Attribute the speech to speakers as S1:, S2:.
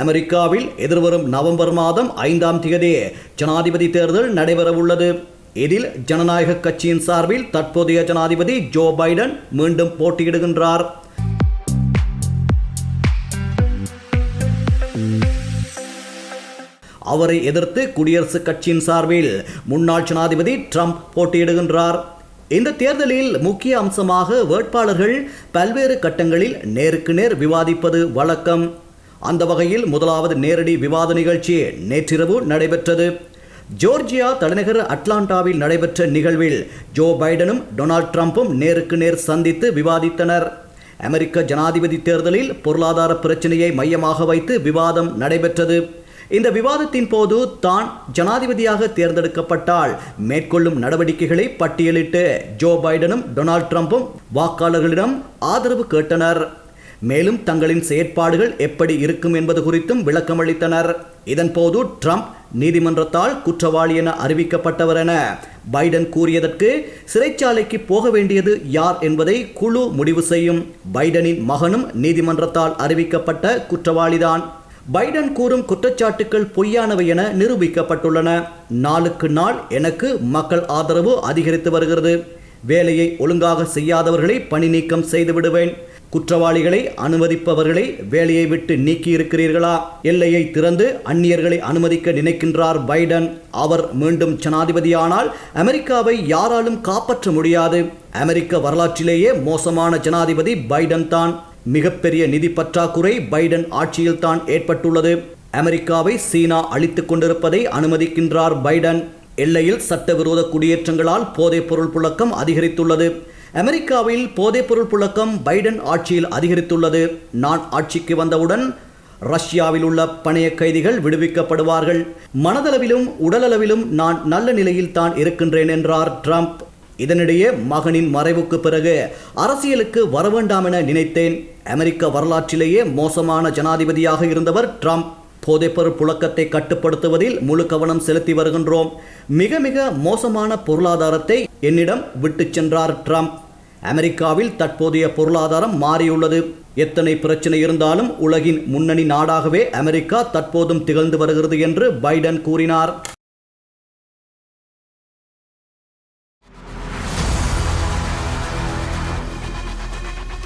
S1: அமெரிக்காவில் எதிர்வரும் நவம்பர் மாதம் ஐந்தாம் தேதி ஜனாதிபதி தேர்தல் நடைபெறவுள்ளது. இதில் ஜனநாயக கட்சியின் சார்பில் தற்போதைய ஜனாதிபதி ஜோ பைடன் மீண்டும் போட்டியிடுகின்றார். அவரை எதிர்த்து குடியரசுக் கட்சியின் சார்பில் முன்னாள் ஜனாதிபதி ட்ரம்ப் போட்டியிடுகின்றார். இந்த தேர்தலில் முக்கிய அம்சமாக வேட்பாளர்கள் பல்வேறு கட்டங்களில் நேருக்கு நேர் விவாதிப்பது வழக்கம். அந்த வகையில் முதலாவது நேரடி விவாத நிகழ்ச்சி நேற்றிரவு நடைபெற்றது. ஜோர்ஜியா தலைநகர் அட்லாண்டாவில் நடைபெற்ற நிகழ்வில் ஜோ பைடனும் டொனால்ட் ட்ரம்ப்பும் நேருக்கு நேர் சந்தித்து விவாதித்தனர். அமெரிக்க ஜனாதிபதி தேர்தலில் பொருளாதார பிரச்சனையை மையமாக வைத்து விவாதம் நடைபெற்றது. இந்த விவாதத்தின் போது தான் ஜனாதிபதியாக தேர்ந்தெடுக்கப்பட்டால் மேற்கொள்ளும் நடவடிக்கைகளை பட்டியலிட்டு ஜோ பைடனும் டொனால்ட் ட்ரம்ப்பும் வாக்காளர்களிடம் ஆதரவு கேட்டனர். மேலும் தங்களின் செயற்பாடுகள் எப்படி இருக்கும் என்பது குறித்தும் விளக்கமளித்தனர். இதன்போது ட்ரம்ப் நீதிமன்றத்தால் குற்றவாளி என அறிவிக்கப்பட்டவர் என பைடன் கூறியதற்கு சிறைச்சாலைக்கு போக வேண்டியது யார் என்பதை குழு முடிவு செய்யும். பைடனின் மகனும் நீதிமன்றத்தால் அறிவிக்கப்பட்ட குற்றவாளிதான். பைடன் கூறும் குற்றச்சாட்டுக்கள் பொய்யானவை என நிரூபிக்கப்பட்டுள்ளன. நாளுக்கு நாள் எனக்கு மக்கள் ஆதரவு அதிகரித்து வருகிறது. வேலையை ஒழுங்காக செய்யாதவர்களை பணி நீக்கம் செய்து விடுவேன். குற்றவாளிகளை அனுமதிப்பவர்களை வேலையை விட்டு நீக்கியிருக்கிறீர்களா? எல்லையை திறந்து அந்நியர்களை அனுமதிக்க நினைக்கின்றார் பைடன். அவர் மீண்டும் ஜனாதிபதியானால் அமெரிக்காவை யாராலும் காப்பாற்ற முடியாது. அமெரிக்க வரலாற்றிலேயே மோசமான ஜனாதிபதி பைடன் தான். மிகப்பெரிய நிதி பற்றாக்குறை பைடன் ஆட்சியில் தான் ஏற்பட்டுள்ளது. அமெரிக்காவை சீனா அழித்துக் கொண்டிருப்பதை அனுமதிக்கின்றார் பைடன். எல்லையில் சட்டவிரோத குடியேற்றங்களால் போதைப்பொருள் புழக்கம் அதிகரித்துள்ளது. அமெரிக்காவில் போதைப்பொருள் புழக்கம் பைடன் ஆட்சியில் அதிகரித்துள்ளது. நான் ஆட்சிக்கு வந்தவுடன் ரஷ்யாவில் உள்ள பணைய கைதிகள் விடுவிக்கப்படுவார்கள். மனதளவிலும் உடலளவிலும் நான் நல்ல நிலையில் தான் இருக்கின்றேன் என்றார் ட்ரம்ப். இதனிடையே மகனின் மறைவுக்கு பிறகு அரசியலுக்கு வரவேண்டாம் என நினைத்தேன். அமெரிக்க வரலாற்றிலேயே மோசமான ஜனாதிபதியாக இருந்தவர் ட்ரம்ப். போதைப்பொருள் புழக்கத்தை கட்டுப்படுத்துவதில் முழு கவனம் செலுத்தி வருகின்றோம். மிக மிக மோசமான பொருளாதாரத்தை என்னிடம் விட்டுச் சென்றார் ட்ரம்ப். அமெரிக்காவில் தற்போதைய பொருளாதாரம் மாறியுள்ளது. எத்தனை பிரச்சனை இருந்தாலும் உலகின் முன்னணி நாடாகவே அமெரிக்கா தற்போதும் திகழ்ந்து வருகிறது என்று பைடன் கூறினார்.